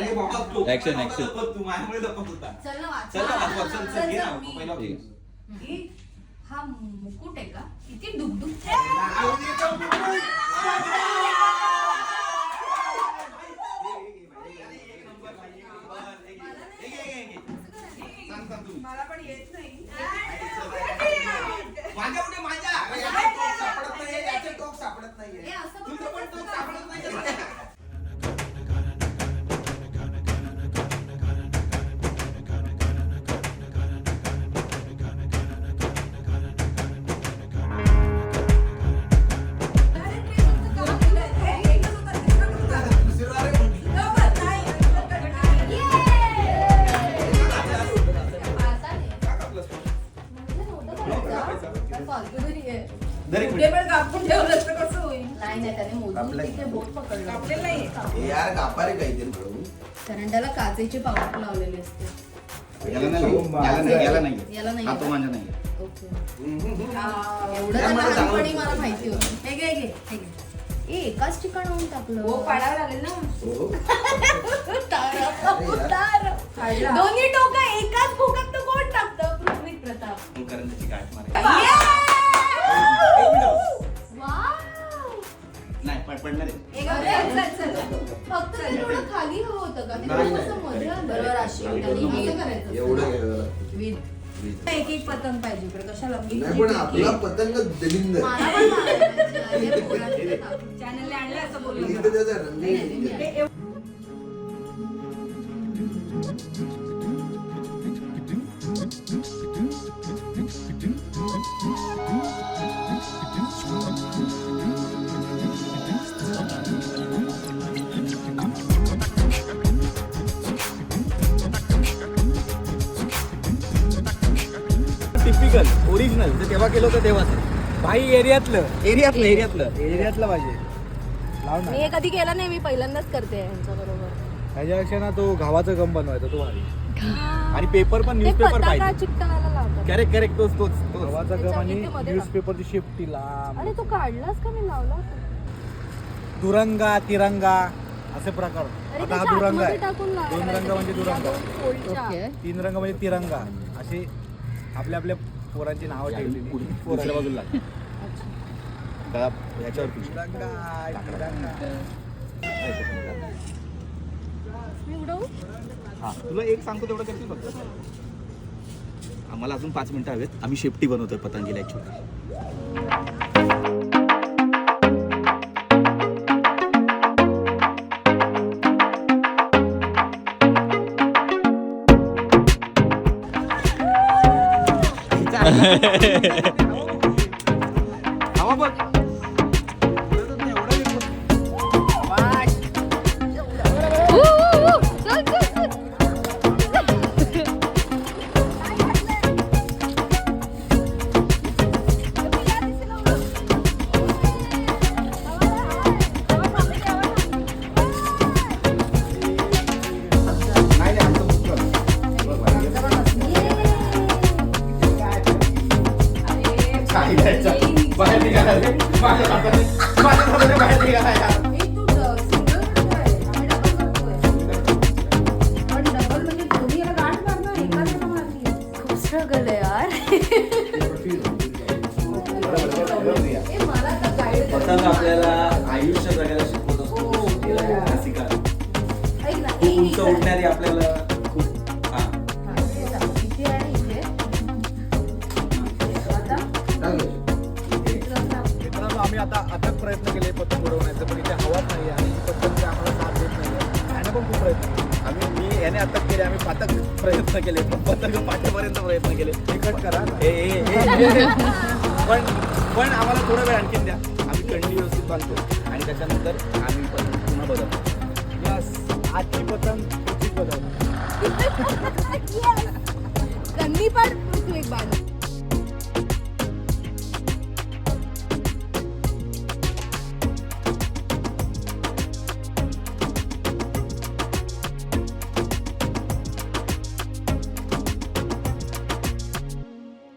अरे बाबा, तो- Action, action. तू माझ्यामुळे लपत होता चल ना वाच. चल ना, वाच, वाच, चल, चल, घे ना, मी- पहिला ठीक. हे, हा मुकुट आहे का किती डुगडुग सांग, सांग तू. मला पण येत नाही माझ्या कुठे माझ्या दर एक कुठे मिनिट. पण कापून ठेवलं तर कसं होईल नाही नाही त्याने मोजून कापलंय. तिथे बोट पकडलं कापलेलं नाहीये. हे यार काहीतरी. कारण त्याला काचेची पावडर लावलेली असते याला नाही याला नाही याला नाही याला नाही हा तो का? माझ्या नाही ओके आ, एवढं या तर मला लहानपणी चांगलं- मला माहिती होतं हे घे, हे घे, हे घे. ए एकाच ठिकाणाहून टाकलं हो ना हो. तारा, तारा. काढला. दोन्ही टोका एकाच भोकात तर कोण टाकतं पृथ्वी प्रताप तू करंजाची गाठ मार. पडणार आहे. फक्त ते थोडं खाली हवं होतं का ते नाही, कसं नाही. मध्ये आलं? बरोबर अशी त्यांनी असं करायचं एवढं वीज. वीज. एक एक पतंग पाहिजे इकडे कशाला नाही पण आपला पतंग दलिंद मला पण मारायचं. पोरांचं आणलं असं बोलू नका. त्याचा नाही, नाही, रंग नाही. ओरिजिनल जे तेव्हा केलं होतं तेव्हाच. भाई एरियातलं. एरियातलं एरियातलं. एरियातलं पाहिजे. लाव ना. मी हे कधी केलं नाही मी पहिल्यांदाच करते यांच्या बरोबर. त्याच्यापेक्षा ना तो गावाचं गम बनवायचा तो भारी. आणि पेपर पण ते न्यूजपेपर पताका पाहिजे. चिकटवायला लावतात. करेक्ट करेक्ट तोच तोच तोच. गावाचा गम त्याच्या आणि इथे मध्ये न्यूजपेपरची शिफ्टी लांब. अरे तू काढलास का? मी लावला दुरंगा तिरंगा असे प्रकार. अरे आता हा त्याच्या दुरंगा आतमध्ये आहे. टाकून लावायला दोन रंग म्हणजे दुरंगा. तीन रंग म्हणजे तिरंगा. असे आपल्या आपल्या पोरांची नावं ठेवलेली. दुसऱ्या बाजूला. हा तुला एक सांगतो तेवढं करतील फक्त? आम्हाला अजून पाच मिनिटं हवेत. आम्ही शेफ्टी बनवतोय पतंगीला एक हवा बघ चल बाहेर निघाला रे. माझ्या हाताने- माझ्या हाताने बाहेर निघाला यार. आता अथक प्रयत्न केले पतंग उडवण्याचे पण इथे हवाच नाही आणि ही पतंग आम्हाला साथ देत नाही त्याने पण खूप प्रयत्न आम्ही मी याने अटक केली आम्ही पातक प्रयत्न केले पण पतंग पाठीपर्यंत प्रयत्न केले. तिकट करा. ए, ए, ए, ए. पण पण आम्हाला थोडा वेळ आणखीन द्या. आम्ही कंडी व्यवस्थित बांधतो आणि त्याच्यानंतर आम्ही पतंग पुन्हा बदलतो. यस आजची पतंग पुढची पतंग. कंदी पण एक बाजू.